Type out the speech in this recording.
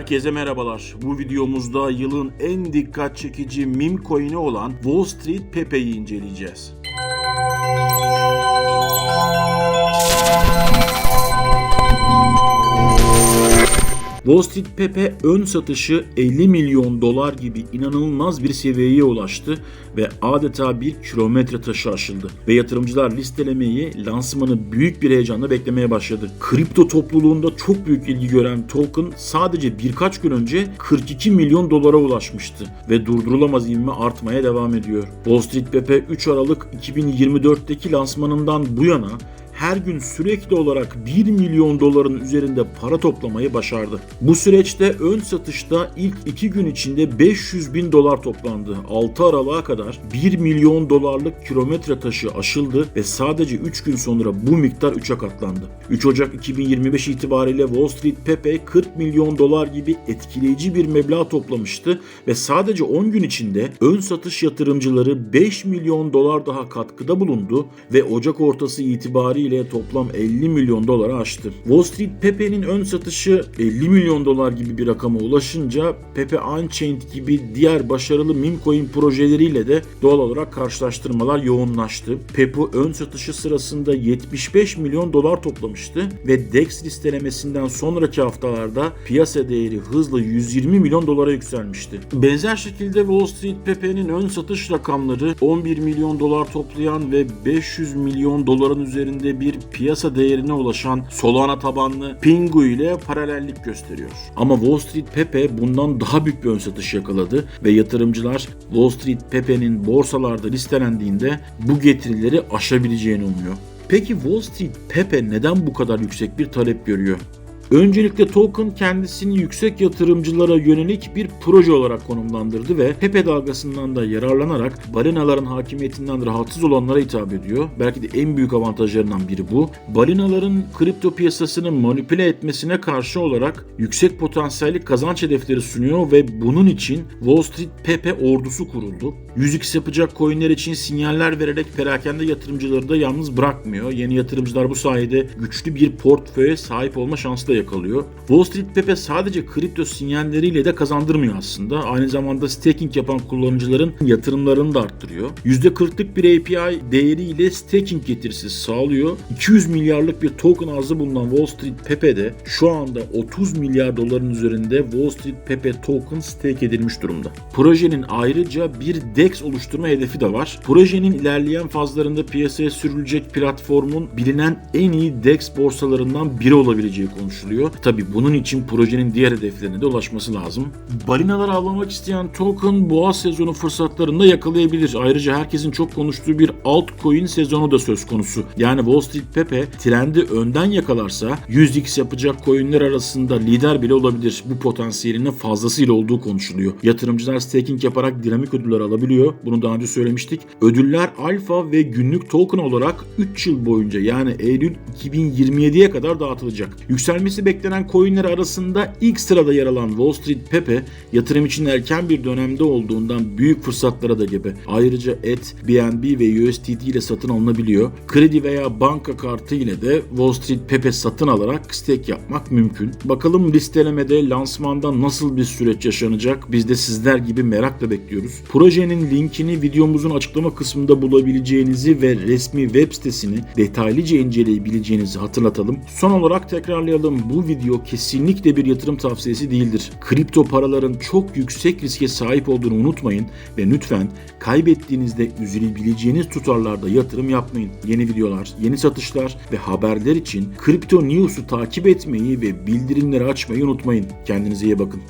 Herkese merhabalar. Bu videomuzda yılın en dikkat çekici meme coin'i olan Wall Street Pepe'yi inceleyeceğiz. Wall Street Pepe ön satışı 50 milyon dolar gibi inanılmaz bir seviyeye ulaştı ve adeta bir kilometre taşı aşıldı. Ve yatırımcılar listelemeyi, lansmanı büyük bir heyecanla beklemeye başladı. Kripto topluluğunda çok büyük ilgi gören token sadece birkaç gün önce 42 milyon dolara ulaşmıştı ve durdurulamaz ivme artmaya devam ediyor. Wall Street Pepe 3 Aralık 2024'teki lansmanından bu yana her gün sürekli olarak 1 milyon doların üzerinde para toplamayı başardı. Bu süreçte ön satışta ilk 2 gün içinde 500 bin dolar toplandı. 6 Aralık'a kadar 1 milyon dolarlık kilometre taşı aşıldı ve sadece 3 gün sonra bu miktar 3'e katlandı. 3 Ocak 2025 itibariyle Wall Street Pepe 40 milyon dolar gibi etkileyici bir meblağ toplamıştı ve sadece 10 gün içinde ön satış yatırımcıları 5 milyon dolar daha katkıda bulundu ve Ocak ortası itibariyle ile toplam 50 milyon dolara aştı. Wall Street Pepe'nin ön satışı 50 milyon dolar gibi bir rakama ulaşınca Pepe Unchained gibi diğer başarılı meme projeleriyle de doğal olarak karşılaştırmalar yoğunlaştı. Pepe ön satışı sırasında 75 milyon dolar toplamıştı ve DEX listelemesinden sonraki haftalarda piyasa değeri hızla 120 milyon dolara yükselmişti. Benzer şekilde Wall Street Pepe'nin ön satış rakamları 11 milyon dolar toplayan ve 500 milyon doların üzerinde bir piyasa değerine ulaşan Solana tabanlı Pingu ile paralellik gösteriyor. Ama Wall Street Pepe bundan daha büyük bir ön satış yakaladı ve yatırımcılar Wall Street Pepe'nin borsalarda listelendiğinde bu getirileri aşabileceğini umuyor. Peki Wall Street Pepe neden bu kadar yüksek bir talep görüyor? Öncelikle token kendisini yüksek yatırımcılara yönelik bir proje olarak konumlandırdı ve Pepe dalgasından da yararlanarak balinaların hakimiyetinden rahatsız olanlara hitap ediyor. Belki de en büyük avantajlarından biri bu. Balinaların kripto piyasasını manipüle etmesine karşı olarak yüksek potansiyelli kazanç hedefleri sunuyor ve bunun için Wall Street Pepe ordusu kuruldu. 100x yapacak coinler için sinyaller vererek perakende yatırımcıları da yalnız bırakmıyor. Yeni yatırımcılar bu sayede güçlü bir portföye sahip olma şansı da yakalıyor. Wall Street Pepe sadece kripto sinyalleriyle de kazandırmıyor aslında. Aynı zamanda staking yapan kullanıcıların yatırımlarını da arttırıyor. %40'lık bir API değeriyle staking getirisi sağlıyor. 200 milyarlık bir token arzı bulunan Wall Street Pepe'de şu anda 30 milyar doların üzerinde Wall Street Pepe token stake edilmiş durumda. Projenin ayrıca bir DEX oluşturma hedefi de var. Projenin ilerleyen fazlarında piyasaya sürülecek platformun bilinen en iyi DEX borsalarından biri olabileceği konuşuluyor. Tabi bunun için projenin diğer hedeflerine de ulaşması lazım. Balinaları avlamak isteyen token boğaz sezonu fırsatlarında yakalayabilir. Ayrıca herkesin çok konuştuğu bir altcoin sezonu da söz konusu. Yani Wall Street Pepe trendi önden yakalarsa 100x yapacak coinler arasında lider bile olabilir. Bu potansiyelinin fazlasıyla olduğu konuşuluyor. Yatırımcılar staking yaparak dinamik ödüller alabiliyor. Bunu daha önce söylemiştik. Ödüller alfa ve günlük token olarak 3 yıl boyunca yani Eylül 2027'ye kadar dağıtılacak. Yükselmesi beklenen coinler arasında ilk sırada yer alan Wall Street Pepe yatırım için erken bir dönemde olduğundan büyük fırsatlara da gebe. Ayrıca ETH, BNB ve USDT ile satın alınabiliyor. Kredi veya banka kartı ile de Wall Street Pepe satın alarak stake yapmak mümkün. Bakalım listelemede lansmanda nasıl bir süreç yaşanacak? Biz de sizler gibi merakla bekliyoruz. Projenin linkini videomuzun açıklama kısmında bulabileceğinizi ve resmi web sitesini detaylıca inceleyebileceğinizi hatırlatalım. Son olarak tekrarlayalım. Bu video kesinlikle bir yatırım tavsiyesi değildir. Kripto paraların çok yüksek riske sahip olduğunu unutmayın ve lütfen kaybettiğinizde üzülebileceğiniz tutarlarda yatırım yapmayın. Yeni videolar, yeni satışlar ve haberler için Kripto News'u takip etmeyi ve bildirimleri açmayı unutmayın. Kendinize iyi bakın.